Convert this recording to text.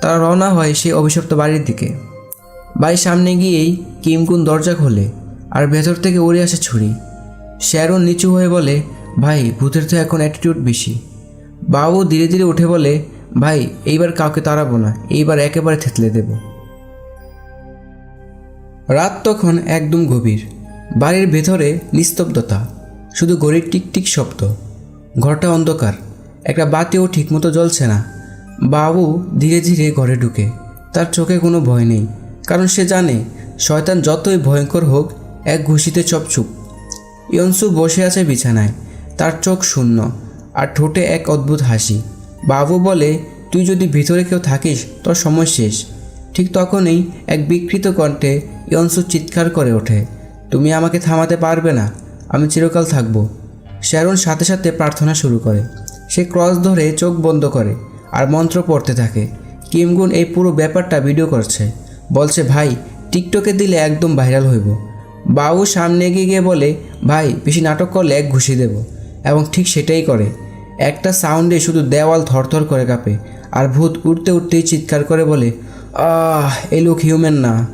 তারা রওনা হয় সেই অভিশপ্ত বাড়ির দিকে। বাড়ির সামনে গিয়েই কিমকুন দরজা খোলে আর ভেতর থেকে উড়ে আসে ছুরি। শ্যারন নিচু হয়ে বলে, ভাই, ভূতের তো এখন অ্যাটিটিউড বেশি। বাবু ধীরে ধীরে উঠে বলে, ভাই, এইবার কাউকে তাড়াবো না, এইবার একেবারে থেতলে দেব। রাত তখন একদম গভীর। বাড়ির ভেতরে নিস্তব্ধতা, শুধু ঘড়ির টিকটিক শব্দ। ঘরটা অন্ধকার, একটা বাতিও ঠিকমতো জ্বলছে না। বাবু ধীরে ধীরে ঘরে ঢুকে। তার চোখে কোনো ভয় নেই, কারণ সে জানে শয়তান যতই ভয়ঙ্কর হোক, এক ঘুষিতে চপচুপ ইয়নসু বসে আছে বিছানায়, তার চোখ শূন্য আর ঠোঁটে এক অদ্ভুত হাসি। বাবু বলে, তুই যদি ভিতরে কেউ থাকিস, তোর সময় শেষ। ঠিক তখনই এক বিকৃত কণ্ঠে ইয়নসু চিৎকার করে ওঠে, তুমি আমাকে থামাতে পারবে না, আমি চিরকাল থাকব। শ্যারন সাথে সাথে প্রার্থনা শুরু করে। সে ক্রস ধরে চোখ বন্ধ করে। আর মন্ত্র পড়তে থাকে। কিমগুন এই পুরো ব্যাপারটা ভিডিও করছে। বলছে, ভাই, টিকটকে দিলে একদম ভাইরাল হইব। বাউ সামনে এগিয়ে গিয়ে বলে, ভাই, বেশি নাটক করলে এক ঘুষি দেব। এবং ঠিক সেটাই করে। একটা সাউন্ডে শুধু দেওয়াল থরথর করে কাঁপে। আর ভূত উঠতে উঠতেই চিৎকার করে বলে, আহ, এ লোক হিউম্যান না।